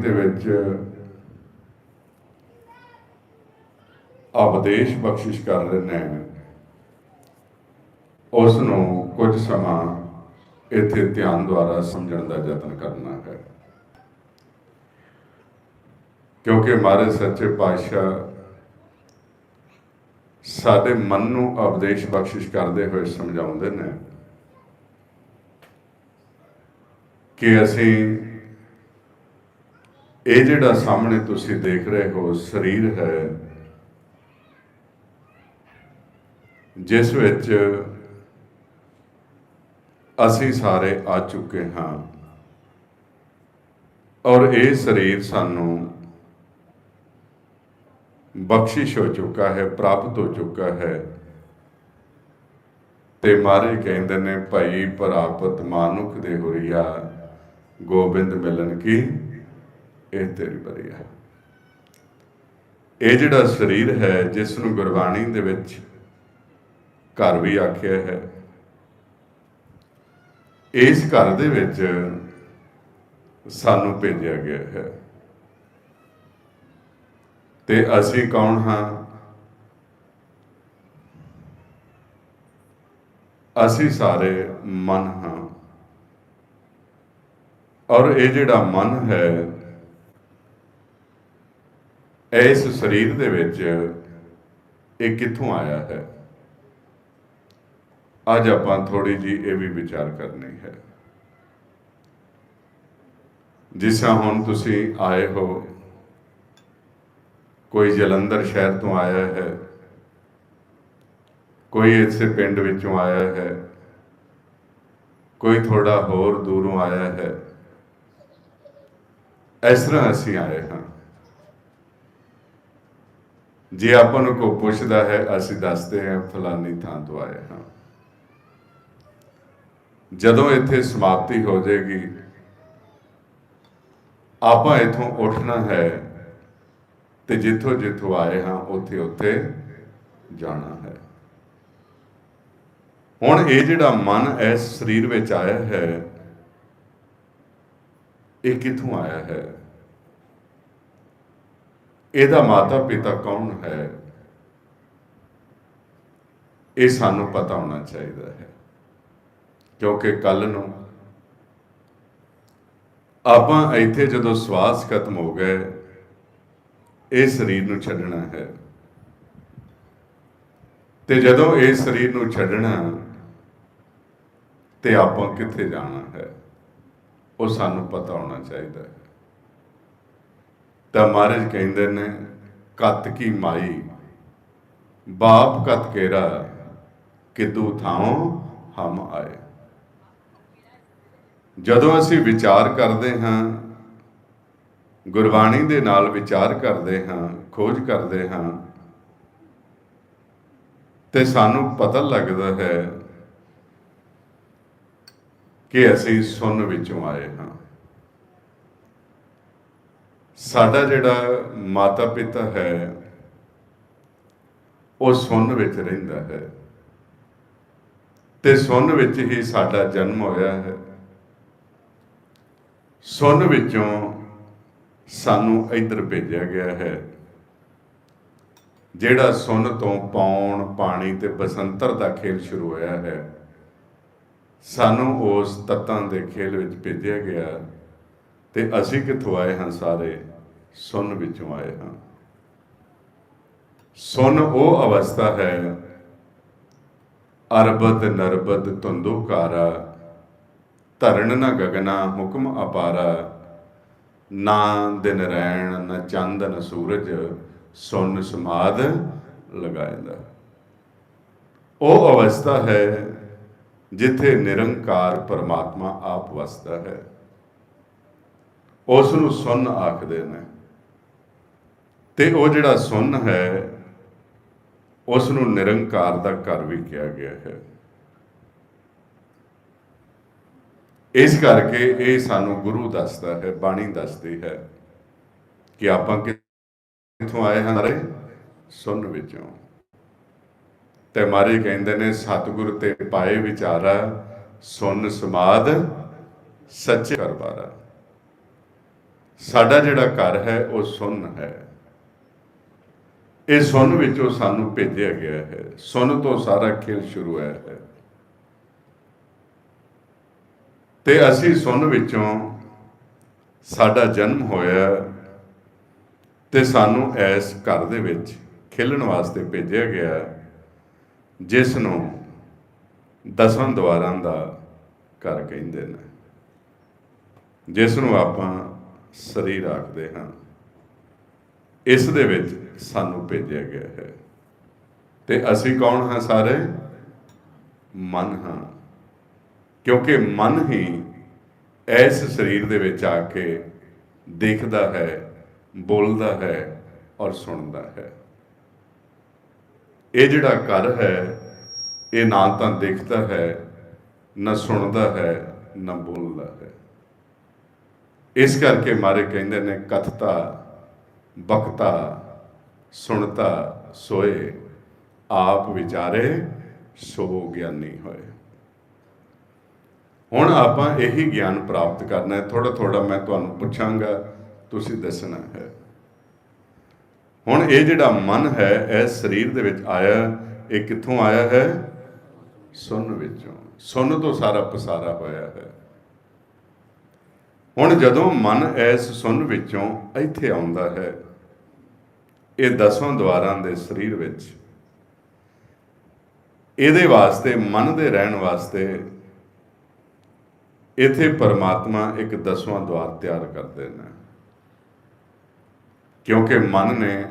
ਦੇ ਵਿੱਚ ਉਪਦੇਸ਼ ਬਖਸ਼ਿਸ਼ ਕਰ ਰਹੇ ਨੇ। ਉਸ ਨੂੰ ਕੁਝ ਸਮਾਂ ਇੱਥੇ ਧਿਆਨ ਦੁਆਰਾ ਸਮਝਣ ਦਾ ਯਤਨ ਕਰਨਾ ਹੈ। ਕਿਉਂਕਿ ਮਹਾਰਾਜ ਸੱਚੇ ਪਾਤਸ਼ਾਹ ਸਾਡੇ ਮਨ ਨੂੰ ਉਪਦੇਸ਼ ਬਖਸ਼ਿਸ਼ ਕਰਦੇ ਹੋਏ ਸਮਝਾਉਂਦੇ ਨੇ ਕਿ ਅਸੀਂ ਇਹ ਜਿਹੜਾ ਸਾਹਮਣੇ ਤੁਸੀਂ ਦੇਖ ਰਹੇ ਹੋ, ਸਰੀਰ ਹੈ। ਜਿਸ ਵਿੱਚ ਅਸੀਂ ਸਾਰੇ ਆ ਚੁੱਕੇ ਹਾਂ। ਔਰ ਇਹ ਸਰੀਰ ਸਾਨੂੰ ਬਖਸ਼ਿਸ਼ ਹੋ ਚੁੱਕਾ ਹੈ, ਪ੍ਰਾਪਤ ਹੋ ਚੁੱਕਾ ਹੈ। ਤੇ ਮਾਰੇ ਕਹਿੰਦੇ ਨੇ, ਭਾਈ ਪ੍ਰਾਪਤ ਮਾਨੁਖ ਦੇ ਹੋਰੀਆ, ਗੋਬਿੰਦ ਮਿਲਨ ਕੀ? ਇਹ ਤੇਰੀ ਬਰੀਆ ਇਹ ਜਿਹੜਾ ਸਰੀਰ ਹੈ, ਜਿਸ ਨੂੰ ਗੁਰਬਾਣੀ ਦੇ ਵਿੱਚ ਘਰ ਵੀ ਆਖਿਆ ਹੈ, ਇਸ ਘਰ ਦੇ ਵਿੱਚ ਸਾਨੂੰ ਭੇਜਿਆ ਗਿਆ ਹੈ। ਤੇ ਅਸੀਂ ਕੌਣ ਹਾਂ? ਅਸੀਂ ਸਾਰੇ ਮਨ ਹਾਂ। ਔਰ ਇਹ ਜਿਹੜਾ ਮਨ ਹੈ ਇਸ ਸਰੀਰ ਦੇ ਵਿੱਚ ਇਹ ਕਿੱਥੋਂ ਆਇਆ ਹੈ? ਅੱਜ ਆਪਾਂ ਥੋੜੀ ਜੀ ਇਹ ਵੀ ਵਿਚਾਰ ਕਰਨੀ ਹੈ। ਜਿਸ ਤਰ੍ਹਾਂ ਹੁਣ ਤੁਸੀਂ ਆਏ ਹੋ, ਕੋਈ ਜਲੰਧਰ ਸ਼ਹਿਰ ਤੋਂ ਆਇਆ ਹੈ, ਕੋਈ ਇਸੇ ਪਿੰਡ ਵਿੱਚੋਂ ਆਇਆ ਹੈ, ਕੋਈ ਥੋੜਾ ਹੋਰ ਦੂਰੋਂ ਆਇਆ ਹੈ, ਇਸ ਤਰ੍ਹਾਂ ਅਸੀਂ ਆਏ ਹਾਂ। ਜੇ ਆਪਾਂ ਨੂੰ ਕੋਈ ਪੁੱਛਦਾ ਹੈ, ਅਸੀਂ ਦੱਸਦੇ ਹਾਂ, ਫਲਾਨੀ ਥਾਂ ਤੋਂ ਆਏ ਹਾਂ। ਜਦੋਂ ਇੱਥੇ ਸਮਾਪਤੀ ਹੋ ਜਾਏਗੀ, ਆਪਾਂ ਇਥੋਂ ਉੱਠਣਾ ਹੈ ਤੇ ਜਿੱਥੋਂ ਜਿੱਥੋਂ ਆਏ ਹਾਂ, ਉੱਥੇ ਉੱਥੇ ਜਾਣਾ ਹੈ। ਹੁਣ ਇਹ ਜਿਹੜਾ ਮਨ ਇਸ ਸਰੀਰ ਵਿੱਚ ਆਇਆ ਹੈ, ਇਹ ਕਿੱਥੋਂ ਆਇਆ ਹੈ? ਇਹਦਾ ਮਾਤਾ ਪਿਤਾ ਕੌਣ ਹੈ? ਇਹ ਸਾਨੂੰ ਪਤਾ ਹੋਣਾ ਚਾਹੀਦਾ ਹੈ। ਕਿਉਂਕਿ ਕੱਲ ਨੂੰ ਆਪਾਂ ਇੱਥੇ ਜਦੋਂ ਸਵਾਸ ਖਤਮ ਹੋ ਗਏ, ਇਹ ਸਰੀਰ ਨੂੰ ਛੱਡਣਾ ਹੈ। ਤੇ ਜਦੋਂ ਇਹ ਸਰੀਰ ਨੂੰ ਛੱਡਣਾ ਤੇ ਆਪਾਂ ਕਿੱਥੇ ਜਾਣਾ ਹੈ, ਉਹ ਸਾਨੂੰ ਪਤਾ ਹੋਣਾ ਚਾਹੀਦਾ ਹੈ। ਤਾਂ ਮਹਾਰਾਜ ਕਹਿੰਦੇ ਨੇ, ਕਤ ਕੀ ਮਾਈ? ਬਾਪ ਕਤ ਕੇਰਾ? ਕਿਦੂ ਥਾਉ ਹਮ ਆਏ? ਜਦੋਂ ਅਸੀਂ ਵਿਚਾਰ ਕਰਦੇ ਹਾਂ, ਗੁਰਬਾਣੀ ਦੇ ਨਾਲ ਵਿਚਾਰ ਕਰਦੇ ਹਾਂ, ਖੋਜ ਕਰਦੇ ਹਾਂ, ਤੇ ਸਾਨੂੰ ਪਤਾ ਲੱਗਦਾ ਹੈ ਕਿ ਅਸੀਂ ਸੁਣ ਵਿੱਚੋਂ ਆਏ ਹਾਂ। ਸਾਡਾ ਜਿਹੜਾ ਮਾਤਾ ਪਿਤਾ ਹੈ, ਉਹ ਸੁਣ ਵਿੱਚ ਰਹਿੰਦਾ ਹੈ ਤੇ ਸੁਣ ਵਿੱਚ ਹੀ ਸਾਡਾ ਜਨਮ ਹੋਇਆ ਹੈ। ਸੁਣ ਵਿੱਚੋਂ ਸਾਨੂੰ ਇੱਧਰ ਭੇਜਿਆ ਗਿਆ ਹੈ, ਜਿਹੜਾ ਸੁਣ ਤੋਂ ਪੌਣ, ਪਾਣੀ ਤੇ ਬਸੰਤਰ ਦਾ ਖੇਲ ਸ਼ੁਰੂ ਹੋਇਆ ਹੈ, ਸਾਨੂੰ ਉਸ ਤੱਤਾਂ ਦੇ ਖੇਲ ਵਿੱਚ ਭੇਜਿਆ ਗਿਆ ਤੇ ਅਸੀਂ ਕਿੱਥੋਂ ਆਏ ਹਾਂ ਸਾਰੇ? ਸੁਣ ਵਿੱਚੋਂ ਆਏ ਹਾਂ। ਸੁਣ ਉਹ ਅਵਸਥਾ ਹੈ ਅਰਬਦ ਨਰਬਦ ਧੁੰਦੁਕਾਰਾ ਧਰਨ ਨ ਗਗਨਾ ਹੁਕਮ ਅਪਾਰਾ, ਨਾ ਦਿਨ ਰੈਣ ਨ ਚੰਦ ਨ ਸੂਰਜ, ਸੁਨ ਸਮਾਦ ਲਗਾਇਦਾ। ਉਹ ਅਵਸਥਾ ਹੈ ਜਿੱਥੇ ਨਿਰੰਕਾਰ ਪਰਮਾਤਮਾ ਆਪ ਵਸਦਾ ਹੈ। ਉਸ ਨੂੰ ਸੁਨ ਆਖਦੇ ਨੇ। ਤੇ ਉਹ ਜਿਹੜਾ ਸੁਨ ਹੈ ਉਸ ਨੂੰ ਨਿਰੰਕਾਰ ਦਾ ਘਰ ਵੀ ਕਿਹਾ ਗਿਆ ਹੈ। ਇਸ ਕਰਕੇ ਇਹ ਸਾਨੂੰ ਗੁਰੂ ਦੱਸਦਾ ਹੈ, ਬਾਣੀ ਦੱਸਦੀ ਹੈ ਕਿ ਆਪਾਂ ਕਿੱਥੋਂ ਆਏ ਹਾਂ ਰੇ ਸੁਣ ਵਿੱਚੋਂ। ਤੇ ਮਾਰੇ ਕਹਿੰਦੇ ਨੇ, ਸਤਿਗੁਰ ਤੇ ਪਾਏ ਵਿਚਾਰਾ ਸੁਣ ਸਮਾਦ ਸੱਚੇ ਕਰਵਾਰਾ ਸਾਡਾ ਜਿਹੜਾ ਘਰ ਹੈ, ਉਹ ਸੁੰਨ ਹੈ। ਇਹ ਸੁੰਨ ਵਿੱਚੋਂ ਸਾਨੂੰ ਭੇਜਿਆ ਗਿਆ ਹੈ। ਸੁੰਨ ਤੋਂ ਸਾਰਾ ਖੇਲ ਸ਼ੁਰੂ ਹੋਇਆ ਹੈ। ਤੇ ਅਸੀਂ ਸੁੰਨ ਵਿੱਚੋਂ ਸਾਡਾ ਜਨਮ ਹੋਇਆ ਤੇ ਸਾਨੂੰ ਇਸ ਘਰ ਦੇ ਵਿੱਚ ਖੇਲਣ ਵਾਸਤੇ ਭੇਜਿਆ ਗਿਆ, ਜਿਸ ਨੂੰ ਦਸਾਂ ਦਵਾਰਾਂ ਦਾ ਘਰ ਕਹਿੰਦੇ ਨੇ। ਜਿਸ ਨੂੰ ਆਪਾਂ ਸਰੀਰ ਆਖਦੇ ਹਾਂ। ਇਸ ਦੇ ਵਿੱਚ ਸਾਨੂੰ ਭੇਜਿਆ ਗਿਆ ਹੈ। ਤੇ ਅਸੀਂ ਕੌਣ ਹਾਂ ਸਾਰੇ? ਮਨ ਹਾਂ। ਕਿਉਂਕਿ ਮਨ ਹੀ ਇਸ ਸਰੀਰ ਦੇ ਵਿੱਚ ਆ ਕੇ ਦੇਖਦਾ ਹੈ, ਬੋਲਦਾ ਹੈ ਔਰ ਸੁਣਦਾ ਹੈ। ਇਹ ਜਿਹੜਾ ਘਰ ਹੈ, ਇਹ ਨਾ ਤਾਂ ਦੇਖਦਾ ਹੈ, ਨਾ ਸੁਣਦਾ ਹੈ, ਨਾ ਬੋਲਦਾ ਹੈ। ਇਸ ਕਰਕੇ ਮਾਰੇ ਕਹਿੰਦੇ ਨੇ, ਕਥਤਾ, ਬਖਤਾ, ਸੁਣਤਾ, ਸੋਏ, ਆਪ ਵਿਚਾਰੇ ਸੋ ਗਿਆਨੀ ਹੋਏ। ਹੁਣ ਆਪਾਂ ਇਹੀ ਗਿਆਨ ਪ੍ਰਾਪਤ ਕਰਨਾ ਹੈ। ਥੋੜਾ ਥੋੜਾ ਮੈਂ ਤੁਹਾਨੂੰ ਪੁੱਛਾਂਗਾ, ਤੁਸੀਂ ਦੱਸਣਾ ਹੈ। ਹੁਣ ਇਹ ਜਿਹੜਾ ਮਨ ਹੈ, ਇਹ ਸਰੀਰ ਦੇ ਵਿੱਚ ਆਇਆ, ਇਹ ਕਿੱਥੋਂ ਆਇਆ ਹੈ? ਸੁਣ ਵਿੱਚੋਂ। ਸੁਣ ਤੋਂ ਸਾਰਾ ਪਸਾਰਾ ਹੋਇਆ ਹੈ। ਹੁਣ ਜਦੋਂ ਮਨ ਇਸ ਸੁੰਨ ਵਿੱਚੋਂ ਇੱਥੇ ਆਉਂਦਾ ਹੈ, ਇਹ ਦਸਵਾਂ ਦੁਆਰਾਂ ਦੇ ਸਰੀਰ ਵਿੱਚ, ਇਹਦੇ ਵਾਸਤੇ, ਮਨ ਦੇ ਰਹਿਣ ਵਾਸਤੇ, ਇਥੇ ਪਰਮਾਤਮਾ ਇੱਕ ਦਸਵਾਂ ਦੁਆਰ ਤਿਆਰ ਕਰਦੇ ਨੇ ਕਿਉਂਕਿ ਮਨ ਨੇ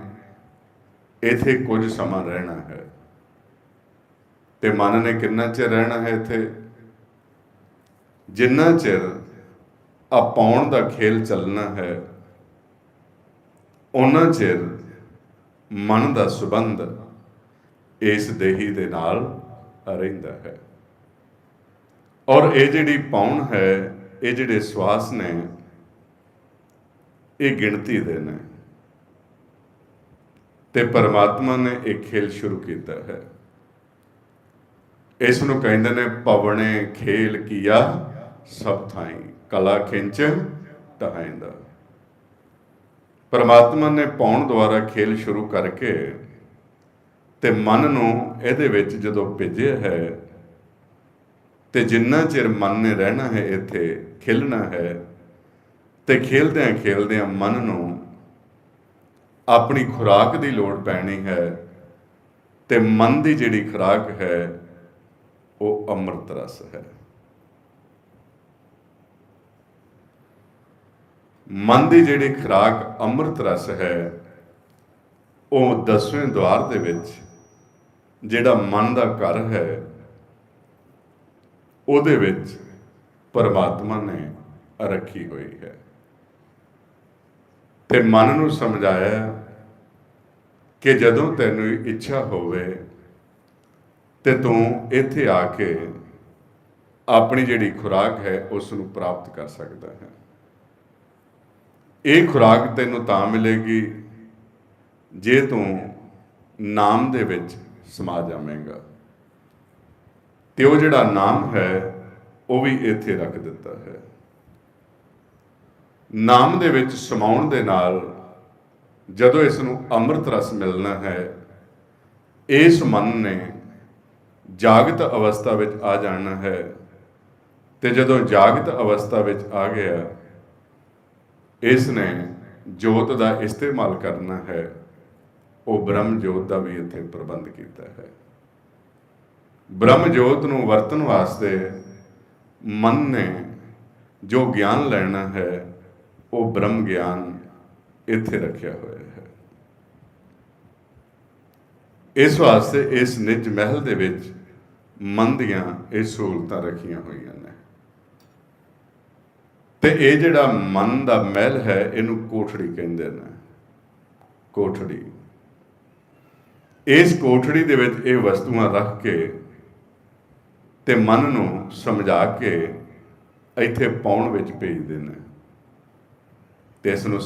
ਇਥੇ ਕੁਝ ਸਮਾਂ ਰਹਿਣਾ ਹੈ। ਤੇ ਮਨ ਨੇ ਕਿੰਨਾ ਚਿਰ ਰਹਿਣਾ ਹੈ ਇੱਥੇ? ਜਿੰਨਾ ਚਿਰ ਆ ਪਾਉਣ ਦਾ ਖੇਲ ਚੱਲਣਾ ਹੈ, ਉਹਨਾਂ ਚਿਰ ਮਨ ਦਾ ਸਬੰਧ ਇਸ ਦੇਹੀ ਦੇ ਨਾਲ ਰਹਿੰਦਾ ਹੈ। ਔਰ ਇਹ ਜਿਹੜੀ ਪਾਉਣ ਹੈ, ਇਹ ਜਿਹੜੇ ਸਵਾਸ ਨੇ, ਇਹ ਗਿਣਤੀ ਦੇ ਨੇ। ਤੇ ਪਰਮਾਤਮਾ ਨੇ ਇਹ ਖੇਲ ਸ਼ੁਰੂ ਕੀਤਾ ਹੈ। ਇਸ ਨੂੰ ਕਹਿੰਦੇ ਨੇ ਪਵਣੇ ਖੇਲ ਕੀਆ ਸਭ ਥਾਈ। ਕਲਾ ਖਿੰਚ ਤਹਾਇਂਦਾ। ਪਰਮਾਤਮਾ ਨੇ ਪਾਉਣ ਦੁਆਰਾ ਖੇਲ ਸ਼ੁਰੂ ਕਰਕੇ ਤੇ ਮਨ ਨੂੰ ਇਹਦੇ ਵਿੱਚ ਜਦੋਂ ਭੇਜਿਆ ਹੈ ਤੇ ਜਿੰਨਾ ਚਿਰ ਮਨ ਨੇ ਰਹਿਣਾ ਹੈ ਇੱਥੇ, ਖੇਲਣਾ ਹੈ ਤੇ ਖੇਲਦਿਆਂ ਖੇਲਦਿਆਂ ਮਨ ਨੂੰ ਆਪਣੀ ਖੁਰਾਕ ਦੀ ਲੋੜ ਪੈਣੀ ਹੈ ਤੇ ਮਨ ਦੀ ਜਿਹੜੀ ਖੁਰਾਕ ਹੈ, ਉਹ ਅੰਮ੍ਰਿਤ ਰਸ ਹੈ। ਮਨ ਦੀ ਜਿਹੜੀ ਖੁਰਾਕ ਅੰਮ੍ਰਿਤ ਰਸ ਹੈ, ਉਹ ਦਸਵੇਂ ਦਵਾਰ ਦੇ ਵਿੱਚ ਜਿਹੜਾ ਮਨ ਦਾ ਘਰ ਹੈ, ਉਹਦੇ ਵਿੱਚ ਪਰਮਾਤਮਾ ਨੇ ਰੱਖੀ ਹੋਈ ਹੈ। ਤੇ ਮਨ ਨੂੰ ਸਮਝਾਇਆ ਕਿ ਜਦੋਂ ਤੈਨੂੰ ਇੱਛਾ ਹੋਵੇ ਤੇ ਤੂੰ ਇੱਥੇ ਆ ਕੇ ਆਪਣੀ ਜਿਹੜੀ ਖੁਰਾਕ ਹੈ, ਉਸ ਨੂੰ ਪ੍ਰਾਪਤ ਕਰ ਸਕਦਾ ਹੈ। ਇਹ ਖੁਰਾਕ ਤੈਨੂੰ ਤਾਂ ਮਿਲੇਗੀ ਜੇ ਤੂੰ ਨਾਮ ਦੇ ਵਿੱਚ ਸਮਾ ਜਾਵੇਂਗਾ। ਤੇ ਉਹ ਜਿਹੜਾ ਨਾਮ ਹੈ, ਉਹ ਵੀ ਇੱਥੇ ਰੱਖ ਦਿੱਤਾ ਹੈ। ਨਾਮ ਦੇ ਵਿੱਚ ਸਮਾਉਣ ਦੇ ਨਾਲ ਜਦੋਂ ਇਸ ਨੂੰ ਅੰਮ੍ਰਿਤ ਰਸ ਮਿਲਣਾ ਹੈ, ਇਸ ਮਨ ਨੇ ਜਾਗਤ ਅਵਸਥਾ ਵਿੱਚ ਆ ਜਾਣਾ ਹੈ। ਤੇ ਜਦੋਂ ਜਾਗਤ ਅਵਸਥਾ ਵਿੱਚ ਆ ਗਿਆ ਇਸ ਨੇ ਜੋਤ ਦਾ ਇਸਤੇਮਾਲ ਕਰਨਾ ਹੈ, ਉਹ ਬ੍ਰਹਮ ਜੋਤ ਦਾ ਵੀ ਇੱਥੇ ਪ੍ਰਬੰਧ ਕੀਤਾ ਹੈ। ਬ੍ਰਹਮ ਜੋਤ ਨੂੰ ਵਰਤਣ ਵਾਸਤੇ ਮਨ ਨੇ ਜੋ ਗਿਆਨ ਲੈਣਾ ਹੈ, ਉਹ ਬ੍ਰਹਮ ਗਿਆਨ ਇੱਥੇ ਰੱਖਿਆ ਹੋਇਆ ਹੈ। ਇਸ ਵਾਸਤੇ ਇਸ ਨਿਜ ਮਹਿਲ ਦੇ ਵਿੱਚ ਮਨ ਦੀਆਂ ਇਹ ਸਹੂਲਤਾਂ ਰੱਖੀਆਂ ਹੋਈਆਂ ਨੇ। ਤੇ ਇਹ ਜਿਹੜਾ ਮਨ ਦਾ ਮਹਿਲ ਹੈ, ਇਹਨੂੰ ਕੋਠੜੀ ਕਹਿੰਦੇ ਨੇ। ਕੋਠੜੀ। ਇਸ ਕੋਠੜੀ ਦੇ ਵਿੱਚ ਇਹ ਵਸਤੂਆਂ ਰੱਖ ਕੇ ਤੇ ਮਨ ਨੂੰ ਸਮਝਾ ਕੇ ਇੱਥੇ ਪਾਉਣ ਵਿੱਚ ਭੇਜਦੇ ਨੇ। ਤੇ ਇਸ ਨੂੰ